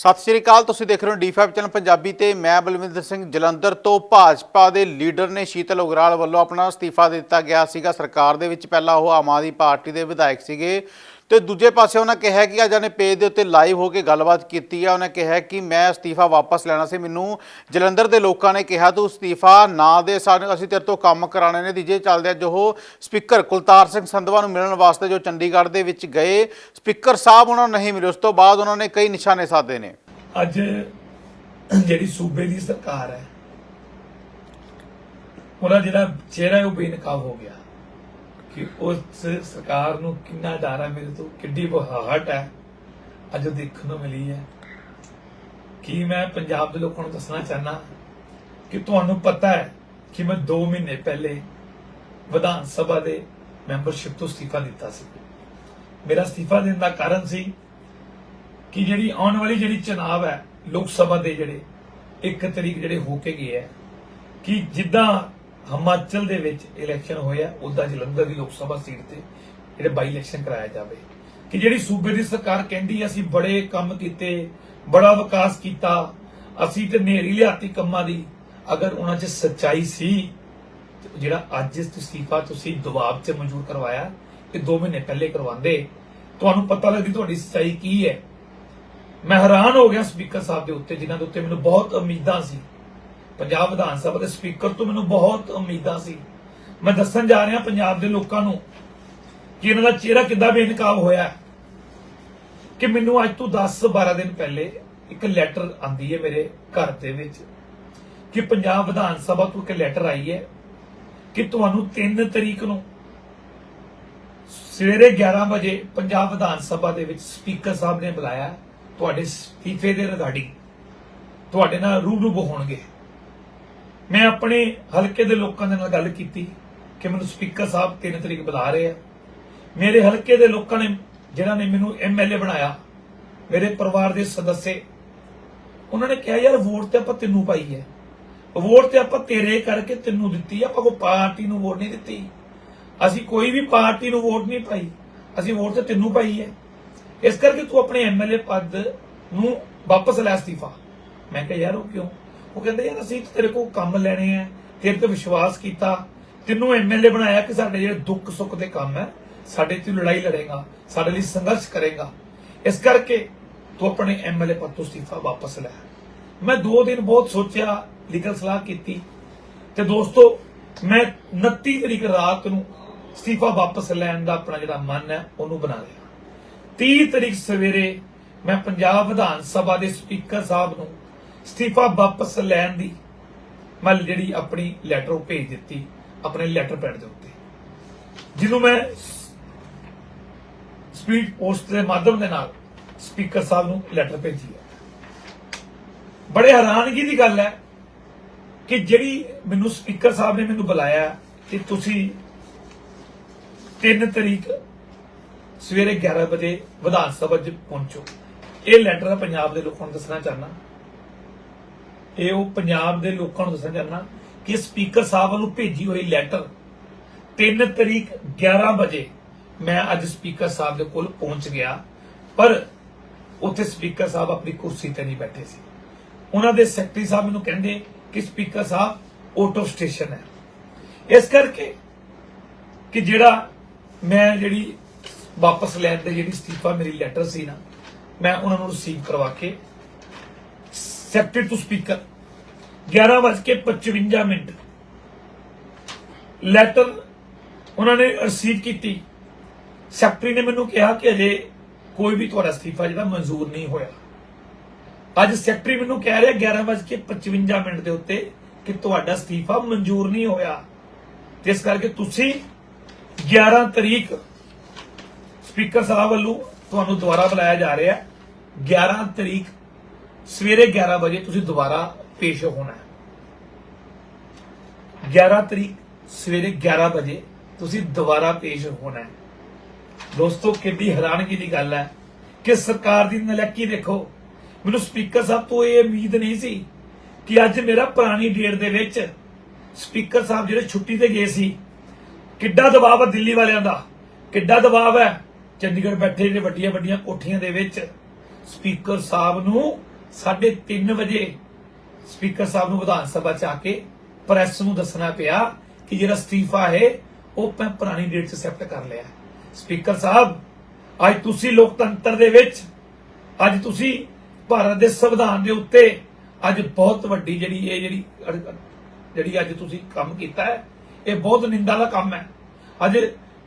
ਸਤਿ ਸ਼੍ਰੀ ਅਕਾਲ, ਤੁਸੀਂ ਦੇਖ ਰਹੇ ਹੋ ਡੀ5 ਚੈਨਲ ਪੰਜਾਬੀ ਤੇ ਮੈਂ ਬਲਵਿੰਦਰ ਸਿੰਘ ਜਲੰਧਰ ਤੋਂ ਭਾਜਪਾ ਦੇ ਲੀਡਰ ਨੇ ਸ਼ੀਤਲ ਉਗਰਾਲ ਵੱਲੋਂ ਆਪਣਾ ਅਸਤੀਫਾ ਦਿੱਤਾ ਗਿਆ ਸੀਗਾ। ਸਰਕਾਰ ਦੇ ਵਿੱਚ ਪਹਿਲਾਂ ਉਹ ਆਮ ਆਦਮੀ ਪਾਰਟੀ ਦੇ ਵਿਧਾਇਕ ਸੀਗੇ। ਤੇ ਦੂਜੇ ਪਾਸੇ ਉਹਨਾਂ ਕਿਹਾ ਕਿ ਅੱਜ ਉਹਨੇ ਪੇਜ ਦੇ ਉੱਤੇ ਲਾਈਵ ਹੋ ਕੇ ਗੱਲਬਾਤ ਕੀਤੀ ਆ। ਉਹਨੇ ਕਿਹਾ ਕਿ ਮੈਂ ਅਸਤੀਫਾ ਵਾਪਸ ਲੈਣਾ ਸੀ। ਮੈਨੂੰ ਜਲੰਧਰ ਦੇ ਲੋਕਾਂ ਨੇ ਕਿਹਾ, ਤੂੰ ਅਸਤੀਫਾ ਨਾ ਦੇ ਸਾਨੂੰ, ਅਸੀਂ ਤੇਰੇ ਤੋਂ ਕੰਮ ਕਰਾਣੇ ਨੇ। ਦੀਜੇ ਚੱਲਦੇ ਅੱਜ ਉਹ ਸਪੀਕਰ ਕੁਲਤਾਰ ਸਿੰਘ ਸੰਧਵਾ ਨੂੰ ਮਿਲਣ ਵਾਸਤੇ ਜੋ ਚੰਡੀਗੜ੍ਹ ਦੇ ਵਿੱਚ ਗਏ ਸਪੀਕਰ ਸਾਹਿਬ ਉਹਨਾਂ ਨੂੰ ਨਹੀਂ ਮਿਲੇ। ਉਸ ਤੋਂ ਬਾਅਦ ਉਹਨਾਂ ਨੇ ਕਈ ਨਿਸ਼ਾਨੇ ਸਾਧੇ ਨੇ। ਅੱਜ ਜਿਹੜੀ ਸੂਬੇ ਦੀ ਸਰਕਾਰ ਹੈ, ਉਹਦਾ ਜਿਹੜਾ ਚਿਹਰਾ ਉਹ ਬੇਨਕਾਬ ਹੋ ਗਿਆ। ਕਿ ਉਸ ਸਰਕਾਰ ਨੂੰ ਕਿੰਨਾ ਡਰ ਹੈ? ਮੇਰੇ ਤੋਂ ਕਿੱਡੀ ਬਹਾਹਟ ਹੈ। ਅੱਜ ਦੇਖਣ ਨੂੰ ਮਿਲੀ ਹੈ। ਕਿ ਮੈਂ ਪੰਜਾਬ ਦੇ ਲੋਕਾਂ ਨੂੰ ਦੱਸਣਾ ਚਾਹਨਾ ਕਿ ਤੁਹਾਨੂੰ ਪਤਾ ਹੈ ਕਿ ਮੈਂ 2 ਮਹੀਨੇ ਪਹਿਲੇ ਵਿਧਾਨ ਸਭਾ ਦੇ ਮੈਂਬਰਸ਼ਿਪ ਤੋਂ ਅਸਤੀਫਾ ਦਿੱਤਾ ਸੀ। ਮੇਰਾ ਅਸਤੀਫਾ ਦੇਣ ਦਾ ਕਾਰਨ ਸੀ ਕਿ ਜਿਹੜੀ ਆਉਣ ਵਾਲੀ ਜਿਹੜੀ ਚੁਣਾਵ ਹੈ, ਲੋਕ ਸਭਾ ਦੇ ਜਿਹੜੇ ਇੱਕ ਤਰੀਕ ਜਿਹੜੇ ਹੋ ਕੇ ਗਏ ਹੈ, ਕਿ ਜਿੱਦਾਂ ਹਿਮਾਚਲ ਦੇ ਵਿੱਚ ਇਲੈਕਸ਼ਨ ਹੋਇਆ, ਉਦਾਂ ਜਲੰਧਰ ਦੀ ਲੋਕ ਸਭਾ ਸੀਟ ਤੇ, ਜਿਹੜੇ ਬਾਈ ਇਲੈਕਸ਼ਨ ਕਰਾਇਆ ਜਾਵੇ। ਕਿ ਜਿਹੜੀ ਸੂਬੇ ਦੀ ਸਰਕਾਰ ਕਹਿੰਦੀ, ਅਸੀਂ ਬੜੇ ਕੰਮ ਕੀਤੇ, ਬੜਾ ਵਿਕਾਸ ਕੀਤਾ, ਅਸੀਂ ਤੇ ਨੇਰੀ ਲਿਆਤੀ ਕੰਮਾਂ ਦੀ, ਅਗਰ ਉਹਨਾਂ 'ਚ ਸੱਚਾਈ ਸੀ, ਤੇ ਜਿਹੜਾ ਅੱਜ ਅਸਤੀਫਾ ਤੁਸੀਂ ਦਬਾਅ 'ਚ ਮਨਜ਼ੂਰ ਕਰਵਾਇਆ, ਇਹ 2 ਮਹੀਨੇ ਪਹਿਲੇ ਕਰਵਾਉਂਦੇ, ਤੁਹਾਨੂੰ ਪਤਾ ਲੱਗਦੀ ਤੁਹਾਡੀ ਸੱਚਾਈ ਕੀ ਹੈ। ਮੈਂ ਹੈਰਾਨ ਹੋ ਗਿਆ ਸਪੀਕਰ ਸਾਹਿਬ ਦੇ ਉੱਤੇ, ਜਿਨ੍ਹਾਂ ਦੇ ਉੱਤੇ ਮੈਨੂੰ ਬਹੁਤ ਉਮੀਦਾਂ ਸੀ। ਪੰਜਾਬ ਵਿਧਾਨ ਸਭਾ ਦੇ ਸਪੀਕਰ ਤੋਂ ਮੈਨੂੰ ਬਹੁਤ ਉਮੀਦਾਂ ਸੀ। ਮੈਂ ਦੱਸਣ ਜਾ ਰਿਹਾ ਪੰਜਾਬ ਦੇ ਲੋਕਾਂ ਨੂੰ ਕਿ ਇਹਨਾਂ ਦਾ ਚਿਹਰਾ ਕਿੱਦਾਂ ਬੇਨਕਾਬ ਹੋਇਆ ਕਿ ਮੈਨੂੰ ਅੱਜ ਤੋਂ 10 12 ਦਿਨ ਪਹਿਲੇ ਇੱਕ ਲੈਟਰ ਆਂਦੀ ਹੈ ਮੇਰੇ ਘਰ ਦੇ ਵਿੱਚ ਕਿ ਪੰਜਾਬ ਵਿਧਾਨ ਸਭਾ ਤੋਂ ਇੱਕ ਲੈਟਰ ਆਈ ਹੈ ਕਿ ਤੁਹਾਨੂੰ 3 ਤਰੀਕ ਨੂੰ ਸਵੇਰੇ 11 ਵਜੇ ਪੰਜਾਬ ਵਿਧਾਨ ਸਭਾ ਦੇ ਵਿੱਚ ਸਪੀਕਰ ਸਾਹਿਬ ਨੇ ਬੁਲਾਇਆ, ਤੁਹਾਡੇ ਅਸਤੀਫੇ ਦੇ ਰਿਗਾਰਡਿੰਗ ਤੁਹਾਡੇ ਨਾਲ ਰੂਬਰੂ ਹੋਣਗੇ। ਮੈਂ ਆਪਣੇ ਹਲਕੇ ਦੇ ਲੋਕਾਂ ਦੇ ਨਾਲ ਗੱਲ ਕੀਤੀ ਕਿ ਮੈਨੂੰ ਸਪੀਕਰ ਸਾਹਿਬ 3 ਤਰੀਕ ਬੁਲਾ ਰਹੇ ਆ। ਮੇਰੇ ਹਲਕੇ ਦੇ ਲੋਕਾਂ ਨੇ, ਜਿਨ੍ਹਾਂ ਨੇ ਮੈਨੂੰ ਐਮਐਲਏ ਬਣਾਇਆ, ਮੇਰੇ ਪਰਿਵਾਰ ਦੇ ਸਦੱਸੇ, ਉਹਨਾਂ ਨੇ ਕਿਹਾ, ਯਾਰ, ਵੋਟ ਤੇ ਆਪਾਂ ਤੈਨੂੰ ਪਾਈ ਹੈ। ਵੋਟ ਤੇ ਆਪਾਂ ਤੇਰੇ ਕਰਕੇ ਤੈਨੂੰ ਦਿੱਤੀ ਆਪਾਂ ਕੋਈ ਪਾਰਟੀ ਨੂੰ ਵੋਟ ਨਹੀਂ ਦਿੱਤੀ। ਅਸੀਂ ਕੋਈ ਵੀ ਪਾਰਟੀ ਨੂੰ ਵੋਟ ਨਹੀਂ ਪਾਈ, ਅਸੀਂ ਵੋਟ ਤੇ ਤੈਨੂੰ ਪਾਈ ਹੈ। ਇਸ ਕਰਕੇ ਤੂੰ ਆਪਣੇ ਐਮਐਲਏ ਪਦ ਨੂੰ ਵਾਪਸ ਲੈ ਅਸਤੀਫਾ। ਮੈਂ ਕਿਹਾ, ਯਾਰ, ਉਹ ਕਿਉਂ? ਉਹ ਕਹਿੰਦੇ, ਯਾਰ, ਅਸੀਂ ਤੇਰੇ ਕੋਲ ਕੰਮ ਲੈਣੇ ਆ। ਤੇਰੇ ਤੇ ਵਿਸ਼ਵਾਸ ਕੀਤਾ। ਤੈਨੂੰ ਐਮਐਲਏ ਬਣਾਇਆ ਕਿ ਸਾਡੇ ਜਿਹੜੇ ਦੁੱਖ ਸੁੱਖ ਦੇ ਕੰਮ ਹੈ, ਸਾਡੇ ਤੇ ਲੜਾਈ ਲੜੇਗਾ, ਸਾਡੇ ਲਈ ਸੰਘਰਸ਼ ਕਰੇਗਾ। ਇਸ ਕਰਕੇ ਤੂੰ ਆਪਣੇ ਐਮਐਲਏ ਪਦ ਤੋਂ ਅਸਤੀਫਾ ਵਾਪਸ ਲੈ। ਮੈਂ 2 ਦਿਨ ਬਹੁਤ ਸੋਚਿਆ ਲੀਗਲ ਸਲਾਹ ਕੀਤੀ। ਤੇ ਦੋਸਤੋ, ਮੈਂ 29 ਤਰੀਕ ਰਾਤ ਨੂੰ ਅਸਤੀਫਾ ਵਾਪਸ ਲੈਣ ਦਾ ਆਪਣਾ ਜਿਹੜਾ ਮਨ ਹੈ, ਉਹਨੂੰ ਬਣਾ ਲਿਆ। 30 ਤਰੀਕ ਸਵੇਰੇ ਮੈਂ ਪੰਜਾਬ ਵਿਧਾਨ ਸਭਾ ਦੇ ਸਪੀਕਰ ਸਾਹਿਬ ਨੂੰ ਅਸਤੀਫਾ ਵਾਪਸ ਲੈਣ ਦੀ ਮੈਂ ਜਿਹੜੀ ਆਪਣੀ ਲੈਟਰ ਉਹ ਭੇਜ ਦਿੱਤੀ, ਆਪਣੇ ਲੈਟਰ ਪੈਡ ਦੇ ਉੱਤੇ। ਜਿਹਨੂੰ ਮੈਂ ਸਪੀਡ ਪੋਸਟ ਦੇ ਮਾਧਿਅਮ ਦੇ ਨਾਲ ਸਪੀਕਰ ਸਾਹਿਬ ਨੂੰ ਲੈਟਰ ਭੇਜੀ ਹੈ। ਬੜੇ ਹੈਰਾਨਗੀ ਦੀ ਗੱਲ ਹੈ ਕਿ ਜਿਹੜੀ ਮੈਨੂੰ ਸਪੀਕਰ ਸਾਹਿਬ ਨੇ ਮੈਨੂੰ ਬੁਲਾਇਆ ਕਿ ਤੁਸੀਂ 3 ਤਰੀਕ ਸਵੇਰੇ 11 ਵਜੇ ਵਿਧਾਨ ਸਭਾ 'ਚ ਪਹੁੰਚੋ। ਇਹ ਲੈਟਰ ਪੰਜਾਬ ਦੇ ਲੋਕਾਂ ਨੂੰ ਦੱਸਣਾ ਚਾਹਨਾ ਇਹ ਉਹ ਪੰਜਾਬ ਦੇ ਲੋਕਾਂ ਨੂੰ ਦੱਸਣਾ ਚਾਹਨਾ ਕਿ ਸਪੀਕਰ ਸਾਹਿਬ ਨੂੰ ਭੇਜੀ ਹੋਈ ਲੈਟਰ 3 ਤਰੀਕ 11 ਵਜੇ ਮੈਂ ਅੱਜ ਸਪੀਕਰ ਸਾਹਿਬ ਦੇ ਕੋਲ ਪਹੁੰਚ ਗਿਆ, ਪਰ ਉੱਥੇ ਸਪੀਕਰ ਸਾਹਿਬ ਆਪਣੀ ਕੁਰਸੀ ਤੇ ਨਹੀਂ ਬੈਠੇ ਸੀ। ਉਹਨਾਂ ਦੇ ਸੈਕਟਰੀ ਸਾਹਿਬ ਮੈਨੂੰ ਕਹਿੰਦੇ ਕਿ ਸਪੀਕਰ ਸਾਹਿਬ ਆਊਟ ਸਟੇਸ਼ਨ ਹੈ। ਇਸ ਕਰਕੇ ਕਿ ਜਿਹੜਾ ਮੈਂ ਜਿਹੜੀ ਵਾਪਸ ਲੈਣ ਦੇ ਜਿਹੜੀ ਅਸਤੀਫਾ ਮੇਰੀ ਲੈਟਰ ਸੀ ਨਾ, ਮੈਂ ਉਹਨਾਂ ਨੂੰ ਰਿਸੀਵ ਕਰਵਾ ਕੇ secretary to speaker 11:55 minute. Letter ਉਹਨਾਂ ਨੇ ਰਿਸੀਵ ਕੀਤੀ। ਸੈਕਟਰੀ ਨੇ ਮੈਨੂੰ ਕਿਹਾ ਕਿ ਅਜੇ ਕੋਈ ਵੀ ਤੁਹਾਡਾ ਅਸਤੀਫਾ ਜਿਹੜਾ ਮਨਜ਼ੂਰ ਨਹੀਂ ਹੋਇਆ। ਅੱਜ ਸੈਕਟਰੀ ਮੈਨੂੰ ਕਹਿ ਰਿਹਾ 11:55 ਮਿੰਟ ਦੇ ਉੱਤੇ ਕਿ ਤੁਹਾਡਾ ਅਸਤੀਫਾ ਮਨਜ਼ੂਰ ਨਹੀਂ ਹੋਇਆ। ਤੇ ਇਸ ਕਰਕੇ ਤੁਸੀਂ 11 ਤਰੀਕ ਸਪੀਕਰ ਸਾਹਿਬ ਵੱਲੋਂ ਤੁਹਾਨੂੰ ਦੁਬਾਰਾ ਬੁਲਾਇਆ ਜਾ ਰਿਹਾ। ਹੈ 11 ਤਰੀਕ ਸਵੇਰੇ 11 ਵਜੇ ਤੁਸੀਂ ਦੁਬਾਰਾ ਪੇਸ਼ ਹੋਣਾ ਹੈ। 11 ਤਰੀਕ ਸਵੇਰੇ 11 ਵਜੇ ਤੁਸੀਂ ਦੁਬਾਰਾ ਪੇਸ਼ ਹੋਣਾ ਹੈ। ਦੋਸਤੋ ਕਿੰਨੀ ਹੈਰਾਨਗੀ ਦੀ ਗੱਲ ਹੈ ਕਿ ਸਰਕਾਰ ਦੀ ਨਲੱਕੀ ਦੇਖੋ। ਮੈਨੂੰ ਸਪੀਕਰ ਸਾਹਿਬ ਤੋਂ ਇਹ ਉਮੀਦ ਨਹੀਂ ਸੀ ਕਿ ਅੱਜ ਮੇਰਾ ਪੁਰਾਣੀ ਡੇਟ ਦੇ ਵਿੱਚ ਸਪੀਕਰ ਸਾਹਿਬ ਜਿਹੜੇ ਛੁੱਟੀ ਤੇ ਗਏ ਸੀ, ਕਿੱਡਾ ਦਬਾਅ ਹੈ ਦਿੱਲੀ ਵਾਲਿਆਂ ਦਾ। ਕਿੱਡਾ ਦਬਾਅ ਹੈ। ਚੰਡੀਗੜ੍ਹ ਬੈਠੇ ਜਿਹੜੇ ਵੱਡੀਆਂ ਵੱਡੀਆਂ ਕੋਠੀਆਂ ਦੇ ਵਿੱਚ। ਸਪੀਕਰ ਸਾਹਿਬ ਨੂੰ 3:30 ਵਜੇ ਸਪੀਕਰ ਸਾਹਿਬ ਨੂੰ ਵਿਧਾਨ ਸਭਾ ਚ ਆ ਕੇ ਪ੍ਰੈਸ ਨੂੰ ਦੱਸਣਾ ਪਿਆ ਕਿ ਜਿਹੜਾ ਅਸਤੀਫਾ ਹੈ, ਉਹ ਮੈਂ ਪੁਰਾਣੀ ਡੇਟ 'ਚ ਐਕਸੈਪਟ ਕਰ ਲਿਆ। ਸਪੀਕਰ ਸਾਹਿਬ, ਅੱਜ ਤੁਸੀਂ ਲੋਕਤੰਤਰ ਦੇ ਵਿੱਚ, ਅੱਜ ਤੁਸੀਂ ਭਾਰਤ ਦੇ ਸੰਵਿਧਾਨ ਦੇ ਉੱਤੇ ਅੱਜ ਬਹੁਤ ਵੱਡੀ ਜਿਹੜੀ ਇਹ ਜਿਹੜੀ ਜਿਹੜੀ ਅੱਜ ਤੁਸੀਂ ਕੰਮ ਕੀਤਾ ਹੈ, ਇਹ ਬਹੁਤ ਨਿੰਦਾ ਦਾ ਕੰਮ ਹੈ। ਅੱਜ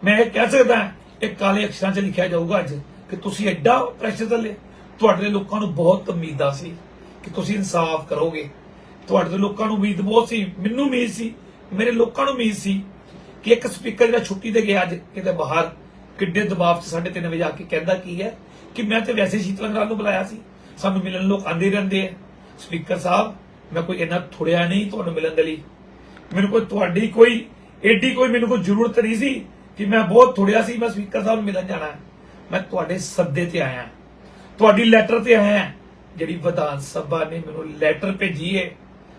ਮੈਂ ਇਹ ਕਹਿ ਸਕਦਾ ਇਹ ਕਾਲੇ ਅਕਸ਼ਰਾਂ 'ਚ ਲਿਖਿਆ ਜਾਊਗਾ ਅੱਜ ਕਿ ਤੁਸੀਂ ਐਡਾ ਪ੍ਰੈਸ਼ਰ ਥੱਲੇ ਤੁਹਾਡੇ ਲੋਕਾਂ ਨੂੰ ਬਹੁਤ ਉਮੀਦਾਂ ਸੀ। ਕਿ ਤੁਸੀਂ ਇਨਸਾਫ ਕਰੋਗੇ। ਤੁਹਾਡੇ ਤੋਂ ਲੋਕਾਂ ਨੂੰ ਉਮੀਦ ਬਹੁਤ ਸੀ, ਮੈਨੂੰ ਉਮੀਦ ਸੀ, ਮੇਰੇ ਲੋਕਾਂ ਨੂੰ ਉਮੀਦ ਸੀ ਕਿ ਇੱਕ ਸਪੀਕਰ ਜਿਹੜਾ ਛੁੱਟੀ ਤੇ ਗਿਆ ਅੱਜ, ਕਿਤੇ ਬਾਹਰ, ਕਿੱਡੇ ਦਬਾਅ 'ਚ 3:30 ਵਜੇ ਆ ਕੇ ਕਹਿੰਦਾ ਕੀ ਹੈ ਕਿ ਮੈਂ ਤੇ ਵੈਸੇ ਸ਼ੀਤਲ ਅੰਗਰਾਲ ਨੂੰ ਬੁਲਾਇਆ ਸੀ। ਸਾਨੂੰ ਮਿਲਣ ਲੋਕ ਆਂਦੇ ਰਹਿੰਦੇ ਆ। ਸਪੀਕਰ ਸਾਹਿਬ, ਮੈਂ ਕੋਈ ਇੰਨਾ ਥੋੜਿਆ ਨਹੀਂ ਤੁਹਾਨੂੰ ਮਿਲਣ ਦੇ ਲਈ। ਮੈਨੂੰ ਕੋਈ ਤੁਹਾਡੀ ਕੋਈ ਐਡੀ ਕੋਈ ਮੈਨੂੰ ਕੋਈ ਜ਼ਰੂਰਤ ਨਹੀਂ ਸੀ ਕਿ ਮੈਂ ਬਹੁਤ ਥੋੜਿਆ ਸੀ, ਮੈਂ ਸਪੀਕਰ ਸਾਹਿਬ ਨੂੰ ਮਿਲਣ ਜਾਣਾ ਮੈਂ ਤੁਹਾਡੇ ਸੱਦੇ ਤੇ ਆਇਆ। ਤੁਹਾਡੀ ਲੈਟਰ ਤੇ ਆਇਆ। ਜਿਹੜੀ ਵਿਧਾਨ ਸਭਾ ਨੇ ਮੈਨੂੰ ਲੈਟਰ ਭੇਜੀ ਹੈ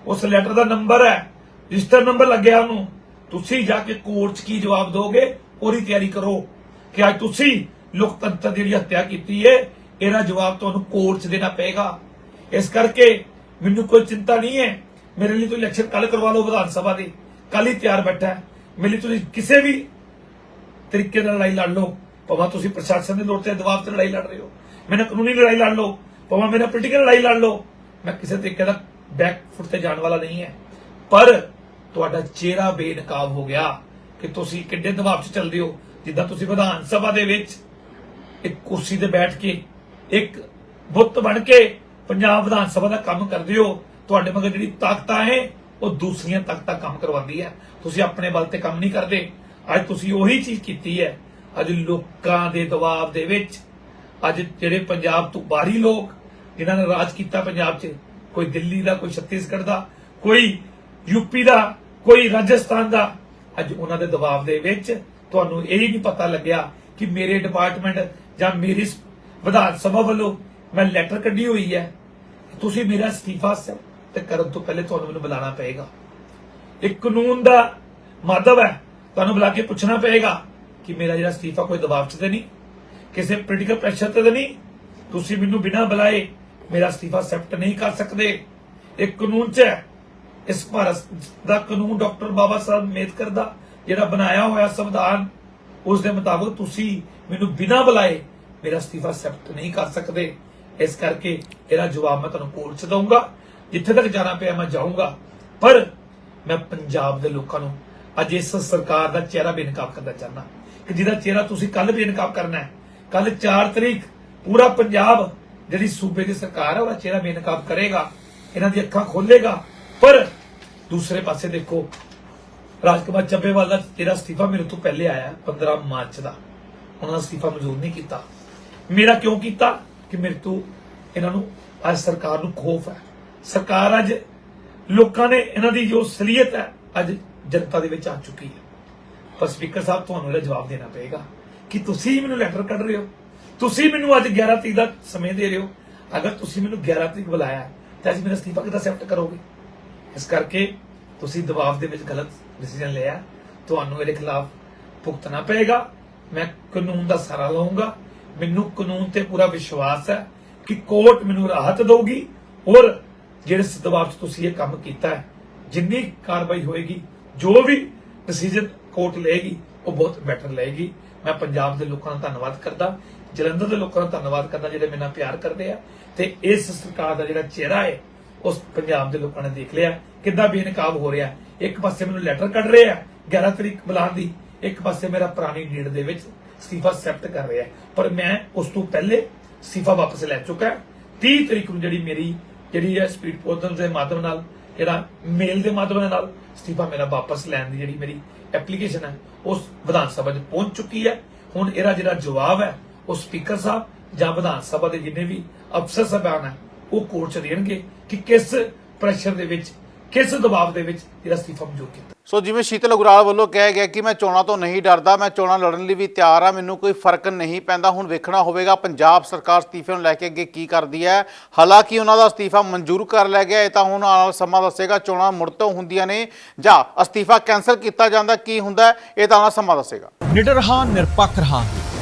ਉਸ ਲੈਟਰ ਦਾ ਨੰਬਰ ਹੈ। ਰਜਿਸਟਰ ਨੰਬਰ ਲੱਗਿਆ ਉਹਨੂੰ। ਤੁਸੀਂ ਜਾ ਕੇ ਕੋਰਟ 'ਚ ਕੀ ਜਵਾਬ ਦੋਗੇ? ਉਹਦੀ ਤਿਆਰੀ ਕਰੋ ਕਿ ਅੱਜ ਤੁਸੀਂ ਲੋਕਤੰਤਰ ਦੀ ਜਿਹੜੀ ਹੱਤਿਆ ਕੀਤੀ ਹੈ ਇਹਦਾ ਜਵਾਬ ਤੁਹਾਨੂੰ ਕੋਰਟ 'ਚ ਦੇਣਾ ਪਏਗਾ। ਇਸ ਕਰਕੇ ਮੈਨੂੰ ਕੋਈ ਚਿੰਤਾ ਨਹੀਂ ਹੈ ਮੇਰੇ ਲਈ ਤੁਸੀਂ ਇਲੈਕਸ਼ਨ ਕੱਲ ਕਰਵਾ ਲਓ ਵਿਧਾਨ ਸਭਾ ਦੀ। ਕੱਲ ਹੀ ਤਿਆਰ ਬੈਠਾ ਮੇਰੇ ਲਈ ਤੁਸੀਂ ਕਿਸੇ ਵੀ ਤਰੀਕੇ ਨਾਲ ਲੜਾਈ ਲੜ ਲਓ। ਭਾਵੇਂ ਤੁਸੀਂ ਪ੍ਰਸ਼ਾਸਨ ਦੇ ਲੋੜ ਤੇ ਦਬਾਅ ਤੇ ਲੜਾਈ ਲੜ ਰਹੇ ਹੋ। ਮੈਨੇ ਕਾਨੂੰਨੀ ਲੜਾਈ ਲੜ ਲਓ। ਭਾਵੇਂ ਮੇਰਾ ਪੋਲੀਟੀਕਲ ਲੜਾਈ ਲੜ ਲਓ, ਮੈਂ ਕਿਸੇ ਤਰੀਕੇ ਦਾ ਬੈਕ ਫੁੱਟ ਤੇ ਜਾਣ ਵਾਲਾ ਨਹੀਂ ਹੈ। ਪਰ ਤੁਹਾਡਾ ਚਿਹਰਾ ਬੇਨਕਾਬ ਹੋ ਗਿਆ ਕਿ ਤੁਸੀਂ ਕਿੱਡੇ ਦਬਾਅ 'ਚ ਚੱਲਦੇ ਹੋ, ਜਿੱਦਾਂ ਤੁਸੀਂ ਵਿਧਾਨ ਸਭਾ ਦੇ ਵਿੱਚ ਇੱਕ ਕੁਰਸੀ ਤੇ ਬੈਠ ਕੇ, ਇੱਕ ਬੁੱਤ ਬਣ ਕੇ ਪੰਜਾਬ ਵਿਧਾਨ ਸਭਾ ਦਾ ਕੰਮ ਕਰਦੇ ਹੋ, ਤੁਹਾਡੇ ਮਗਰ ਜਿਹੜੀ ਤਾਕਤਾਂ ਹੈ, ਉਹ ਦੂਸਰੀਆਂ ਤਾਕਤਾਂ ਕੰਮ ਕਰਵਾਉਂਦੀ ਹੈ। ਤੁਸੀਂ ਆਪਣੇ ਬਲ ਤੇ ਕੰਮ ਨਹੀਂ ਕਰਦੇ। ਅੱਜ ਤੁਸੀਂ ਉਹੀ ਚੀਜ਼ ਕੀਤੀ ਹੈ। ਅੱਜ ਲੋਕਾਂ ਦੇ ਦਬਾਅ ਦੇ ਵਿੱਚ ਅੱਜ ਜਿਹੜੇ ਪੰਜਾਬ ਤੋਂ ਬਾਹਰੀ ਲੋਕ ਜਿਨ੍ਹਾਂ ਨੇ ਰਾਜ ਕੀਤਾ ਪੰਜਾਬ 'ਚ, ਕੋਈ ਦਿੱਲੀ ਦਾ, ਕੋਈ ਛੱਤੀਸਗੜ੍ਹ ਦਾ, ਕੋਈ ਯੂਪੀ ਦਾ, ਕੋਈ ਰਾਜਸਥਾਨ ਦਾ, ਅੱਜ ਉਹਨਾਂ ਦੇ ਦਬਾਅ ਦੇ ਵਿੱਚ ਤੁਹਾਨੂੰ ਇਹ ਨਹੀਂ ਪਤਾ ਲੱਗਿਆ ਕਿ ਮੇਰੇ ਡਿਪਾਰਟਮੈਂਟ ਜਾਂ ਮੇਰੀ ਵਿਧਾਨ ਸਭਾ ਵੱਲੋਂ ਮੈਂ ਲੈਟਰ ਕੱਢੀ ਹੋਈ ਹੈ। ਤੁਸੀਂ ਮੇਰਾ ਅਸਤੀਫਾ ਸ, ਤੇ ਕਰਨ ਤੋਂ ਪਹਿਲੇ ਤੁਹਾਨੂੰ ਮੈਨੂੰ ਬੁਲਾਉਣਾ ਪਏਗਾ। ਇੱਕ ਕਾਨੂੰਨ ਦਾ ਮਾਧਵ ਹੈ, ਤੁਹਾਨੂੰ ਬੁਲਾ ਕੇ ਪੁੱਛਣਾ ਪਏਗਾ ਕਿ ਮੇਰਾ ਜਿਹੜਾ ਅਸਤੀਫਾ ਕੋਈ ਦਬਾਅ 'ਚ ਤੇ ਨਹੀਂ। ਕਿਸੇ ਪੋਲੀਟੀਕਲ ਪ੍ਰੈਸ਼ਰ ਤੇ ਨਹੀਂ। ਤੁਸੀਂ ਮੈਨੂੰ ਬਿਨਾਂ ਬੁਲਾਏ ਮੇਰਾ ਅਸਤੀਫਾ ਐਕਸੈਪਟ ਨਹੀਂ ਕਰ ਸਕਦੇ। ਇਹ ਕਾਨੂੰਨ 'ਚ ਹੈ। ਇਸ ਭਾਰਤ ਦਾ ਕਾਨੂੰਨ ਡਾਕਟਰ ਬਾਬਾ ਸਾਹਿਬ ਅੰਬੇਦਕਰ ਦਾ ਜਿਹੜਾ ਬਣਾਇਆ ਹੋਇਆ ਸੰਵਿਧਾਨ, ਉਸ ਦੇ ਮੁਤਾਬਕ ਤੁਸੀਂ ਮੈਨੂੰ ਬਿਨਾਂ ਬੁਲਾਏ ਮੇਰਾ ਅਸਤੀਫਾ ਐਕਸੈਪਟ ਨਹੀਂ ਕਰ ਸਕਦੇ। ਇਸ ਕਰਕੇ ਇਹਦਾ ਜਵਾਬ ਮੈਂ ਤੁਹਾਨੂੰ ਕੋਰਟ 'ਚ ਦਊਂਗਾ। ਜਿੱਥੇ ਤੱਕ ਜਾਣਾ ਪਿਆ ਮੈਂ ਜਾਊਂਗਾ। ਪਰ ਮੈਂ ਪੰਜਾਬ ਦੇ ਲੋਕਾਂ ਨੂੰ ਅੱਜ ਇਸ ਸਰਕਾਰ ਦਾ ਚਿਹਰਾ ਬੇਨਕਾਬ ਕਰਨਾ ਚਾਹੁੰਦਾ। ਕਿ ਜਿਹਦਾ ਚਿਹਰਾ ਤੁਸੀਂ ਕੱਲ ਬੇਨਕਾਬ ਕਰਨਾ ਹੈ ਕੱਲ 4 ਤਰੀਕ ਪੂਰਾ ਪੰਜਾਬ ਜਿਹੜੀ ਸੂਬੇ ਦੀ ਸਰਕਾਰ ਹੈ, ਉਹਦਾ ਚਿਹਰਾ ਬੇਨਕਾਬ ਕਰੇਗਾ, ਇਹਨਾਂ ਦੀ ਅੱਖਾਂ ਖੋਲੇਗਾ ਪਰ ਦੂਸਰੇ ਪਾਸੇ ਦੇਖੋ, ਰਾਜਕੁਮਾਰ ਚੱਬੇਵਾਲ ਦਾ ਤੇਰਾ ਅਸਤੀਫਾ ਮੇਰੇ ਤੋਂ ਪਹਿਲੇ ਆਇਆ 15 ਮਾਰਚ ਦਾ, ਉਹਨਾਂ ਦਾ ਅਸਤੀਫਾ ਮਨਜ਼ੂਰ ਨਹੀਂ ਕੀਤਾ। ਮੇਰਾ ਕਿਉਂ ਕੀਤਾ? ਕਿ ਮੇਰੇ ਤੋਂ ਇਹਨਾਂ ਨੂੰ ਅੱਜ ਸਰਕਾਰ ਨੂੰ ਖੋਫ ਹੈ। ਸਰਕਾਰ ਅੱਜ ਲੋਕਾਂ ਨੇ ਇਹਨਾਂ ਦੀ ਜੋ ਸਲੀਅਤ ਹੈ, ਅੱਜ ਜਨਤਾ ਦੇ ਵਿੱਚ ਆ ਚੁੱਕੀ ਹੈ। ਪਰ ਸਪੀਕਰ ਸਾਹਿਬ, ਤੁਹਾਨੂੰ ਇਹਦਾ ਜਵਾਬ ਦੇਣਾ ਪਏਗਾ ਕਿ ਤੁਸੀਂ ਮੈਨੂੰ ਲੈਟਰ ਕੱਢ ਰਹੇ ਹੋ? ਤੁਸੀਂ ਮੈਨੂੰ ਅੱਜ 11 ਤਰੀਕ ਦਾ ਸਮੇਂ ਦੇ ਰਹੇ ਹੋ? ਅਗਰ ਤੁਸੀਂ ਮੈਨੂੰ 11 ਤਰੀਕ ਬੁਲਾਇਆ ਤਾਂ ਅੱਜ ਮੇਰਾ ਅਸਤੀਫਾ ਕਿੱਦਾਂ ਐਕਸੈਪਟ ਕਰੋਗੇ? ਇਸ ਕਰਕੇ ਤੁਸੀਂ ਦਬਾਅ ਦੇ ਵਿੱਚ ਗਲਤ ਡਿਸੀਜਨ ਲਿਆ ਤੁਹਾਨੂੰ ਇਹਦੇ ਖਿਲਾਫ ਭੁਗਤਣਾ ਪਏਗਾ। ਮੈਂ ਕਾਨੂੰਨ ਦਾ ਸਹਾਰਾ ਲਵਾਂਗਾ ਮੈਨੂੰ ਕਾਨੂੰਨ ਤੇ ਪੂਰਾ ਵਿਸ਼ਵਾਸ ਹੈ ਕਿ ਕੋਰਟ ਮੈਨੂੰ ਰਾਹਤ ਦੇਊਗੀ। ਔਰ ਜਿਹੜੇ ਦਬਾਅ 'ਚ ਤੁਸੀਂ ਇਹ ਕੰਮ ਕੀਤਾ ਹੈ, ਜਿੰਨੀ ਕਾਰਵਾਈ ਹੋਏਗੀ, ਜੋ ਵੀ ਡਿਸੀਜਨ ਕੋਰਟ ਲਏਗੀ, ਉਹ ਬਹੁਤ ਬੈਟਰ ਲਏਗੀ। ਮੈਂ ਪੰਜਾਬ ਦੇ ਲੋਕਾਂ ਦਾ ਧੰਨਵਾਦ ਕਰਦਾ, ਜਲੰਧਰ ਦੇ ਲੋਕਾਂ ਦਾ ਧੰਨਵਾਦ ਕਰਦਾ, ਜਿਹੜੇ ਮੇਰੇ ਨਾਲ ਪਿਆਰ ਕਰਦੇ ਆ, ਤੇ ਇਸ ਸਰਕਾਰ ਦਾ ਜਿਹੜਾ ਚਿਹਰਾ ਹੈ, ਉਸ ਪੰਜਾਬ ਦੇ ਲੋਕਾਂ ਨੇ ਦੇਖ ਲਿਆ, ਕਿੱਦਾਂ ਬੇਨਕਾਬ ਹੋ ਰਿਹਾ। ਇੱਕ ਪਾਸੇ ਮੈਨੂੰ ਲੈਟਰ ਕੱਢ ਰਹੇ ਆ 11 ਤਰੀਕ ਬੁਲਾਉਣ ਦੀ, ਇੱਕ ਪਾਸੇ ਮੇਰਾ ਪੁਰਾਣੀ ਡੇਟ ਦੇ ਵਿੱਚ ਅਸਤੀਫਾ ਐਕਸੈਪਟ ਕਰ ਰਿਹਾ। ਪਰ ਮੈਂ ਉਸ ਤੋਂ ਪਹਿਲੇ ਅਸਤੀਫਾ ਵਾਪਸ ਲੈ ਚੁੱਕਾ। 30 ਤਰੀਕ ਨੂੰ ਜਿਹੜੀ ਮੇਰੀ, ਜਿਹੜੀ ਹੈ ਸਪੀਡ ਪੋਸਟਲ ਦੇ ਮਾਧਿਅਮ ਨਾਲ ਜਿਹੜਾ ਮੇਲ ਦੇ ਮਾਧਿਅਮ ਨਾਲ ਅਸਤੀਫਾ ਮੇਰਾ ਵਾਪਸ ਲੈਣ ਦੀ ਜਿਹੜੀ ਮੇਰੀ ਐਪਲੀਕੇਸ਼ਨ ਹੈ ਉਸ ਵਿਧਾਨ ਸਭਾ 'ਚ ਪਹੁੰਚ ਚੁੱਕੀ ਹੈ। ਹੁਣ ਇਹਦਾ ਜਿਹੜਾ ਜਵਾਬ ਹੈ, ਉਹ ਸਪੀਕਰ ਸਾਹਿਬ ਜਾਂ ਵਿਧਾਨ ਸਭਾ ਦੇ ਜਿੰਨੇ ਵੀ ਅਫਸਰ ਸਾਹਿਬਾਨ ਹੈ ਉਹ ਕੋਰਟ 'ਚ ਦੇਣਗੇ ਕਿ ਕਿਸ ਪ੍ਰੈਸ਼ਰ ਦੇ ਵਿੱਚ ਕਿਸ ਦਬਾਅ ਦੇ ਵਿੱਚ ਇਹਦਾ ਅਸਤੀਫਾ ਮਨਜ਼ੂਰ ਕੀਤਾ? ਸੋ ਜਿਵੇਂ ਸ਼ੀਤਲ ਉਗਰਾਲ ਵੱਲੋਂ ਕਿਹਾ ਗਿਆ ਕਿ ਮੈਂ ਚੋਣਾਂ ਤੋਂ ਨਹੀਂ ਡਰਦਾ ਮੈਂ ਚੋਣਾਂ ਲੜਨ ਲਈ ਵੀ ਤਿਆਰ ਆ ਮੈਨੂੰ ਕੋਈ ਫ਼ਰਕ ਨਹੀਂ ਪੈਂਦਾ। ਹੁਣ ਵੇਖਣਾ ਹੋਵੇਗਾ ਪੰਜਾਬ ਸਰਕਾਰ ਅਸਤੀਫੇ ਨੂੰ ਲੈ ਕੇ ਅੱਗੇ ਕੀ ਕਰਦੀ ਹੈ। ਹਾਲਾਂਕਿ ਉਹਨਾਂ ਦਾ ਅਸਤੀਫਾ ਮਨਜ਼ੂਰ ਕਰ ਲਿਆ ਗਿਆ ਇਹ ਤਾਂ ਹੁਣ ਆਉਣ ਵਾਲਾ ਸਮਾਂ ਦੱਸੇਗਾ ਚੋਣਾਂ ਮੁੜ ਤੋਂ ਹੁੰਦੀਆਂ ਨੇ ਜਾਂ ਅਸਤੀਫਾ ਕੈਂਸਲ ਕੀਤਾ ਜਾਂਦਾ ਕੀ ਹੁੰਦਾ ਇਹ ਤਾਂ ਆਉਣ ਵਾਲਾ ਸਮਾਂ ਦੱਸੇਗਾ। ਨਿਡਰ ਹਾਂ ਨਿਰਪੱਖ ਰਹਾਂਗੇ।